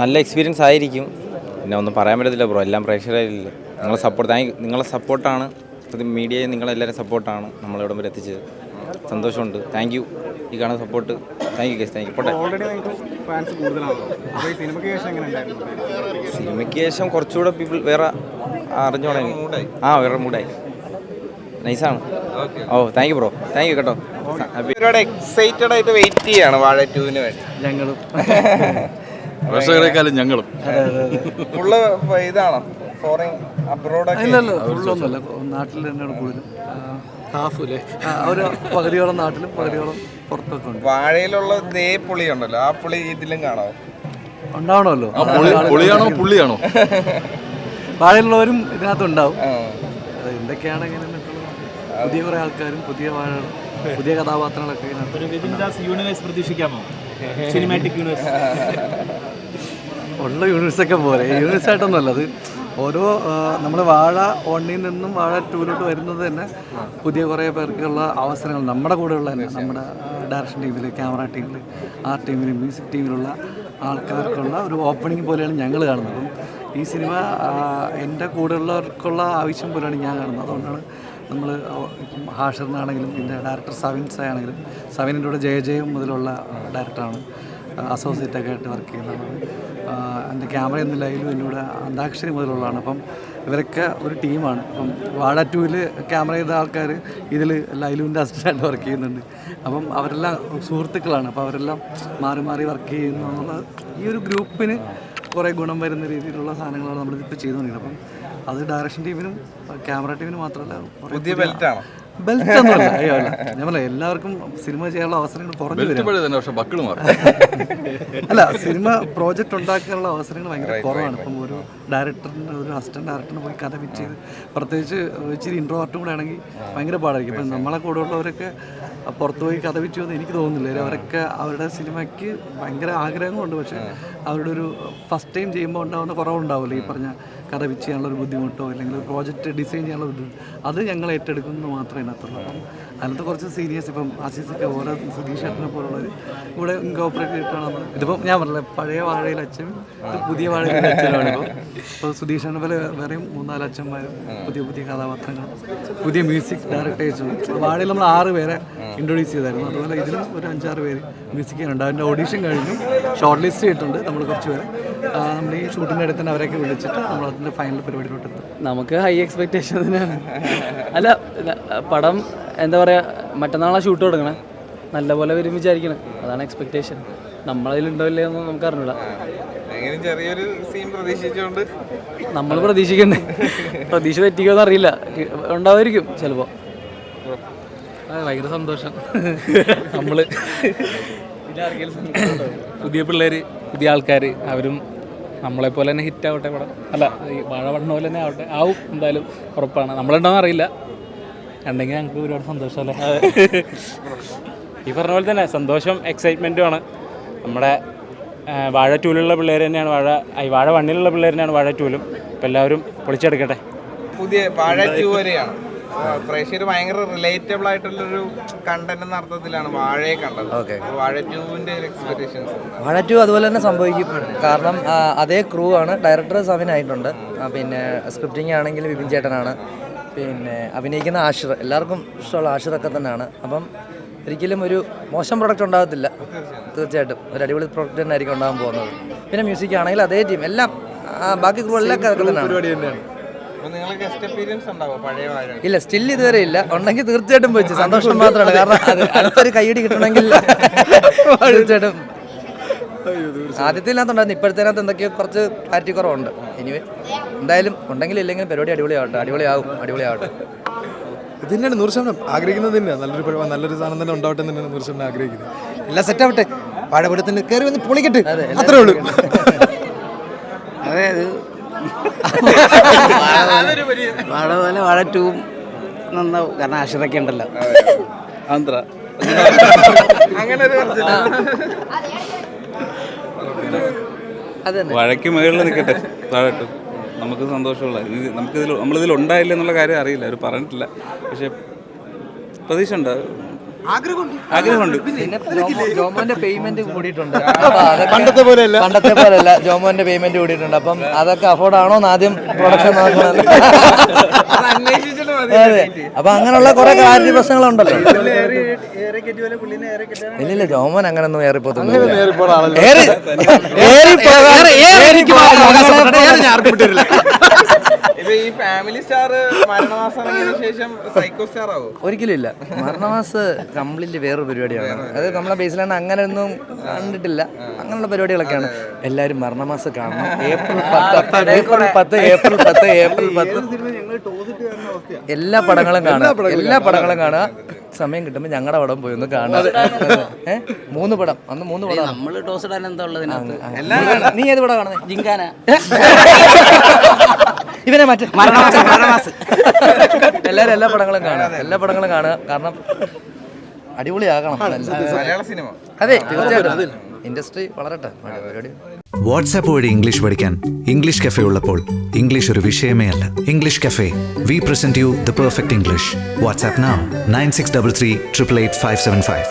നല്ല എക്സ്പീരിയൻസ് ആയിരിക്കും. പിന്നെ ഒന്നും പറയാൻ പറ്റത്തില്ല ബ്രോ എല്ലാം പ്രേക്ഷകരായില്ലേ നിങ്ങളെ സപ്പോർട്ട് താങ്ക് നിങ്ങളെ സപ്പോർട്ടാണ് മീഡിയയെ നിങ്ങളെല്ലാവരും സപ്പോർട്ടാണ് നമ്മളിവിടം വരെ എത്തിച്ചത്. സന്തോഷമുണ്ട്. താങ്ക് യു ഈ കാണുന്ന support thank you case thank you പോട്ടെ. ഓൾറെഡി നിങ്ങൾക്ക് ഫാൻസ് കൂടുതലാണല്ലോ. ഈ സിനിമയ്ക്ക് ശേഷം കുറച്ചുകൂടെ പീപ്പിൾ വേറെ അറിഞ്ഞു തുടങ്ങി. ആ വേറെ മൂഡായി നൈസാണ് ഓ thank you bro thank you കേട്ടോ. എക്സൈറ്റഡ് ആയിട്ട് വെയിറ്റ് ചെയ്യാണ് വാഴ ടൂവിന് വേണ്ടി. ഞങ്ങളും. പ്രേക്ഷകരെക്കാളും ഞങ്ങളും. ഫുള്ള് ഇതാണോ? ഫോറിൻ അബ്രോഡൊക്കെ ഇല്ലല്ലോ ഫുള്ളൊന്നുമല്ല. നാട്ടിൽ തന്നെയാണ് കൂടുതലും. ഹാഫ് അല്ലേ ഒരു പകുതിയോളം നാട്ടിലും പകുതിയോളം പുറത്തൊക്കെ ഉണ്ട്. വാഴയിലുള്ള ദേ പുളി ഉണ്ടല്ലോ. ആ പുളി ഇതിലും കാണാമോ ഉണ്ടാവണമല്ലോ. ആ പുളി പുളിയാണോ പുള്ളിയാണോ? വാഴയിലുള്ളവരും ഇതിനകത്ത് ഉണ്ടാവും ആ. എന്തൊക്കെയാണ് ഇങ്ങനെ? പുതിയ കുറേ ആൾക്കാരും പുതിയ വാഴകളും പുതിയ കഥാപാത്രങ്ങളൊക്കെ ഇതിനകത്ത് യൂണിവേഴ്സ് പ്രതീക്ഷിക്കാമോ? സിനിമാറ്റിക് യൂണിവേഴ്സ് ഉള്ള യൂണിവേഴ്സൊക്കെ പോലെ യൂണിവേഴ്സ് ആയിട്ടൊന്നുമല്ല അത് ഓരോ നമ്മൾ വാഴ വണ്ണിൽ നിന്നും വാഴ ടൂലോട്ട് വരുന്നത് തന്നെ പുതിയ കുറേ പേർക്കുള്ള അവസരങ്ങൾ നമ്മുടെ കൂടെയുള്ള തന്നെ. നമ്മുടെ ഡയറക്ഷൻ ടീമിൽ ക്യാമറ ടീമിൽ ആ ടീമിൽ മ്യൂസിക് ടീമിലുള്ള ആൾക്കാർക്കുള്ള ഒരു ഓപ്പണിംഗ് പോലെയാണ് ഞങ്ങൾ കാണുന്നത്. അപ്പം ഈ സിനിമ എന്റെ കൂടെയുള്ളവർക്കുള്ള ആവശ്യം പോലെയാണ് ഞാൻ കാണുന്നത്. അതുകൊണ്ടാണ് നമ്മൾ ഹാഷറിനാണെങ്കിലും ഇതിന്റെ ഡയറക്ടർ സവിൻ ആണെങ്കിലും സവിനിന്റെ കൂടെ ജയ ജയം മുതലുള്ള ഡയറക്ടറാണ് അസോസിയേറ്റ് ഒക്കെ ആയിട്ട് വർക്ക് ചെയ്യുന്നതാണ്. എന്റെ ക്യാമറ എന്ന ലൈലും എന്നോട് അന്താക്ഷരി മുതലുള്ളതാണ്. അപ്പം ഇവരൊക്കെ ഒരു ടീമാണ്. അപ്പം വാഴ ടൂവിൽ ക്യാമറ ചെയ്ത ആൾക്കാർ ഇതിൽ ലൈലുവിന്റെ അസിസ്റ്റന്റ് വർക്ക് ചെയ്യുന്നുണ്ട്. അപ്പം അവരെല്ലാം സുഹൃത്തുക്കളാണ്. അപ്പോൾ അവരെല്ലാം മാറി മാറി വർക്ക് ചെയ്യുന്നു. ഈ ഒരു ഗ്രൂപ്പിന് കുറേ ഗുണം വരുന്ന രീതിയിലുള്ള സാധനങ്ങളാണ് നമ്മളിപ്പോൾ ചെയ്തുകൊണ്ടിരിക്കുന്നത്. അപ്പം അത് ഡയറക്ഷൻ ടീമിനും ക്യാമറ ടീമിനും മാത്രമല്ല പുതിയ ബെൽറ്റാണോ ബെൽറ്റ് ഒന്നുമല്ല. അയ്യോ അല്ല. ഞാൻ പറയാം എല്ലാവർക്കും സിനിമ ചെയ്യാനുള്ള അവസരങ്ങൾ കുറഞ്ഞു വരും പക്ഷെ ബക്കിൾ മാറി. അല്ല സിനിമ പ്രോജക്റ്റ് ഉണ്ടാക്കാനുള്ള അവസരങ്ങൾ ഭയങ്കര കുറവാണ്. ഇപ്പം ഒരു ഡയറക്ടറിന് ഒരു അസിസ്റ്റന്റ് ഡയറക്ടറിന് പോയി കഥ പിച്ച് ചെയ്ത് പ്രത്യേകിച്ച് ഇച്ചിരി ഇൻട്രോവർട്ടും കൂടെ ആണെങ്കിൽ ഭയങ്കര പാടായിരിക്കും. ഇപ്പം നമ്മളെ കൂടെ ഉള്ളവരൊക്കെ പുറത്തു പോയി കഥ പിച്ചു എന്ന് എനിക്ക് തോന്നുന്നില്ല. അവരൊക്കെ അവരുടെ സിനിമയ്ക്ക് ഭയങ്കര ആഗ്രഹങ്ങളുണ്ട്. പക്ഷെ അവരുടെ ഒരു ഫസ്റ്റ് ടൈം ചെയ്യുമ്പോൾ ഉണ്ടാവുന്ന കുറവുണ്ടാവില്ല ഈ പറഞ്ഞ കഥ ചെയ്യാനുള്ള ഒരു ബുദ്ധിമുട്ടോ അല്ലെങ്കിൽ ഒരു പ്രോജക്റ്റ് ഡിസൈൻ ചെയ്യാനുള്ള ബുദ്ധിമുട്ടോ അത് ഞങ്ങൾ ഏറ്റെടുക്കുന്നത് മാത്രമേ അതിനകത്തുള്ളൂ അപ്പം അതിനകത്ത് കുറച്ച് സീരിയസ് ഇപ്പം ആശിസൊക്കെ ഓരോ സുധീഷ് ചേട്ടനെ പോലുള്ളവർ ഇവിടെ ചെയ്തിട്ടാണ് നമ്മൾ ഇതിപ്പം ഞാൻ പറഞ്ഞില്ല പഴയ വാഴയിൽ അച്ഛൻ പുതിയ വാഴയിൽ അച്ഛനാണ് ഇപ്പോൾ ഇപ്പോൾ സുധീഷ് ചേട്ടനെ പോലെ വേറെയും മൂന്നാൽ അച്ഛന്മാരും പുതിയ പുതിയ കഥാപാത്രങ്ങൾ പുതിയ മ്യൂസിക് ഡയറക്ടേഴ്സും വാഴയിൽ നമ്മൾ ആറ് പേരെ ഇൻട്രൊഡ്യൂസ് ചെയ്തായിരുന്നു. അതുപോലെ ഇതിലും ഒരു അഞ്ചാറ് പേര് മ്യൂസിക് ചെയ്യാനുണ്ട്. അതിന്റെ ഓഡീഷൻ കഴിഞ്ഞു. ഷോർട്ട് ലിസ്റ്റ് ചെയ്തിട്ടുണ്ട് നമ്മൾ കുറച്ച് പേരെ. നമ്മൾ ഈ ഷൂട്ടിന്റെ അടുത്ത് തന്നെ അവരൊക്കെ വിളിച്ചിട്ട് നമ്മൾ അതിന്റെ ഫൈനൽ പരിപാടിയിലോട്ട് എത്തും. നമുക്ക് ഹൈ എക്സ്പെക്റ്റേഷൻ തന്നെയാണ് അല്ല പടം എന്താ പറയുക മറ്റന്നാളാണ് ഷൂട്ട് തുടങ്ങണേ. നല്ലപോലെ വരും വിചാരിക്കണം. അതാണ് എക്സ്പെക്റ്റേഷൻ നമ്മളതിലുണ്ടോ ഇല്ലയോ എന്ന് നമുക്ക് അറിഞ്ഞൂടാ. ചെറിയൊരു സീൻ പ്രതീക്ഷിച്ചുകൊണ്ട്. നമ്മൾ പ്രതീക്ഷിക്കണ്ടേ പ്രതീക്ഷ തെറ്റിക്കുമെന്ന് അറിയില്ല. ഉണ്ടാവായിരിക്കും ചിലപ്പോ. ചിലപ്പോൾ ഭയങ്കര സന്തോഷം. നമ്മൾ പുതിയ പിള്ളേര് പുതിയ ആൾക്കാർ അവരും നമ്മളെ പോലെ തന്നെ ഹിറ്റ് ആവട്ടെ പടം. അല്ല ഈ വാഴ പടം പോലെ തന്നെ ആവട്ടെ. ആവും എന്തായാലും ഉറപ്പാണ്. നമ്മളുണ്ടോന്ന് അറിയില്ല. ഉണ്ടെങ്കിൽ ഞങ്ങൾക്ക് ഒരുപാട് സന്തോഷമല്ലേ ഈ പറഞ്ഞ പോലെ തന്നെ സന്തോഷം എക്സൈറ്റ്മെന്റും ആണ്. നമ്മുടെ വാഴ ടൂലുള്ള പിള്ളേർ തന്നെയാണ് വാഴ ഈ വാഴ വണ്ണിലുള്ള പിള്ളേർ തന്നെയാണ് വാഴ ടൂലും. അപ്പോൾ എല്ലാവരും പൊളിച്ചെടുക്കട്ടെ. പുതിയ വാഴ ടൂ വരെയാണ് പ്രേക്ഷകർ ഭയങ്കര റിലേറ്റബിൾ ആയിട്ടുള്ളൊരു കണ്ടന്റ് എന്ന അർത്ഥത്തിലാണ് വാഴയെ കണ്ടത്. ഓക്കെ. വാഴ ടൂവിന്റെ ഒരു എക്സ്പെക്ടേഷൻസ് വാഴ ടു അതുപോലെ തന്നെ സംഭവിക്കും. കാരണം അതേ ക്രൂ ആണ്. ഡയറക്ടർ സവിൻ ആയിട്ടുണ്ട്. പിന്നെ സ്ക്രിപ്റ്റിംഗ് ആണെങ്കിൽ വിപിൻ ചേട്ടനാണ്. പിന്നെ അഭിനയിക്കുന്ന ആഷിർ. എല്ലാവർക്കും ഇഷ്ടമുള്ള ആഷിറൊക്കെ തന്നെയാണ്. അപ്പം ഒരിക്കലും ഒരു മോശം പ്രൊഡക്റ്റ് ഉണ്ടാകത്തില്ല. തീർച്ചയായിട്ടും. ഒരു അടിപൊളി പ്രൊഡക്റ്റ് തന്നെ ആയിരിക്കും ഉണ്ടാകാൻ പോകുന്നത്. പിന്നെ മ്യൂസിക് ആണെങ്കിൽ അതേ ടീം എല്ലാം ബാക്കി ക്രൂ എല്ലാം തന്നെയാണ്. ഇല്ല സ്റ്റിൽ ഇതുവരെ ഇല്ല. ഉണ്ടെങ്കിൽ തീർച്ചയായിട്ടും പോയി. സന്തോഷം മാത്രമാണ് കാരണം അടുത്തൊരു കൈയടി കിട്ടണമെങ്കിൽ തീർച്ചയായിട്ടും. ആദ്യത്തിനകത്തുണ്ടായിരുന്നു. ഇപ്പോഴത്തേനകത്ത് എന്തൊക്കെയോ കുറച്ച് ക്ലാരിറ്റി കുറവുണ്ട്. ഇനി എന്തായാലും ഉണ്ടെങ്കിലും ഇല്ലെങ്കിലും പരിപാടി അടിപൊളിയാവട്ടെ. അടിപൊളിയാവും. അടിപൊളിയാവട്ടെ. ഇത് തന്നെയാണ് നൂറ് ശതമാനം ആഗ്രഹിക്കുന്നത് തന്നെയാണ് നല്ലൊരു നല്ലൊരു സാധനം തന്നെ ഉണ്ടാവട്ടെ എന്ന് തന്നെയാണ് നൂറ് ശതമാനം ആഗ്രഹിക്കുന്നത്. എല്ലാം സെറ്റ് ആവട്ടെ. വാഴപടത്തിന് കയറി വന്ന് പൊളിക്കട്ടെ. അത്രേ ഉള്ളൂ. അതായത് വാഴ പോലെ വാഴ ടൂ നന്നാവും കാരണം ആഷിറൊക്കെ ഉണ്ടല്ലോ. ആന്ധ്ര. അങ്ങനെ വഴക്ക് മുകളിൽ നിൽക്കട്ടെ താഴട്ടു. നമുക്ക് സന്തോഷമുള്ള ഇത് നമുക്കിതിൽ നമ്മളിതിൽ ഉണ്ടായില്ല എന്നുള്ള കാര്യം അറിയില്ല അവർ പറഞ്ഞിട്ടില്ല. പക്ഷെ പ്രതീക്ഷ ഉണ്ട് ആഗ്രഹമുണ്ട് പിന്നെ ജോമോ- ജോമോന്റെ പേയ്മെന്റ് കൂടിയിട്ടുണ്ട് അപ്പൊ അതൊക്കെ പണ്ടത്തെ പോലെയല്ല പണ്ടത്തെ പോലെയല്ല ജോമോന്റെ പേയ്മെന്റ് കൂടിയിട്ടുണ്ട് അപ്പം അതൊക്കെ അഫോർഡ് ആണോ എന്ന് ആദ്യം പ്രൊഡക്ഷൻ നോക്കണം അത് അപ്പൊ അങ്ങനെയുള്ള കുറെ കാര്യ പ്രശ്നങ്ങളുണ്ടല്ലോ ഇല്ലില്ല ജോമോൻ അങ്ങനൊന്നും ഏറിപ്പോത്തൊന്നും ഇപ്പൊ ഈ ഫാമിലി സ്റ്റാർ മരണമാസം ശേഷം സൈക്കോ സ്റ്റാർ ആവും? ഒരിക്കലും ഇല്ല. മരണമാസ് കംപ്ലീറ്റ്ലി വേറൊരു പരിപാടിയാണ്. അത് നമ്മളെ ബേസിലാണ് അങ്ങനെ ഒന്നും കണ്ടിട്ടില്ല. അങ്ങനെയുള്ള പരിപാടികളൊക്കെയാണ്. എല്ലാരും മരണമാസം കാണണം. ഏപ്രിൽ പത്ത് ഏപ്രിൽ പത്ത് ഏപ്രിൽ പത്ത് ഏപ്രിൽ പത്ത്. എല്ലാ പടങ്ങളും കാണുക എല്ലാ പടങ്ങളും കാണുക സമയം കിട്ടുമ്പോൾ ഞങ്ങളുടെ പടം പോയി ഒന്ന് കാണാം. ഏഹ് മൂന്ന് പടം. അന്ന് മൂന്ന് പടം. നമ്മൾ ടോസ് ഇടാൻ എന്താ ഉള്ളത് നീ ഏത് പടം കാണുന്നത് ജിങ്കാന. ഇവനെ മാറ്റി. എല്ലാവരും എല്ലാ പടങ്ങളും കാണുക. എല്ലാ പടങ്ങളും കാണുക. കാരണം അടിപൊളിയാകണം. മലയാള സിനിമ. അതെ തീർച്ചയായിട്ടും. ഇൻഡസ്ട്രി വളരട്ടെ. വാട്സാപ്പ് വഴി ഇംഗ്ലീഷ് പഠിക്കാൻ ഇംഗ്ലീഷ് കഫേ ഉള്ളപ്പോൾ ഇംഗ്ലീഷ് ഒരു വിഷയമേ അല്ല. English cafe. We present you the perfect English WhatsApp nine six double three triple eight five seven five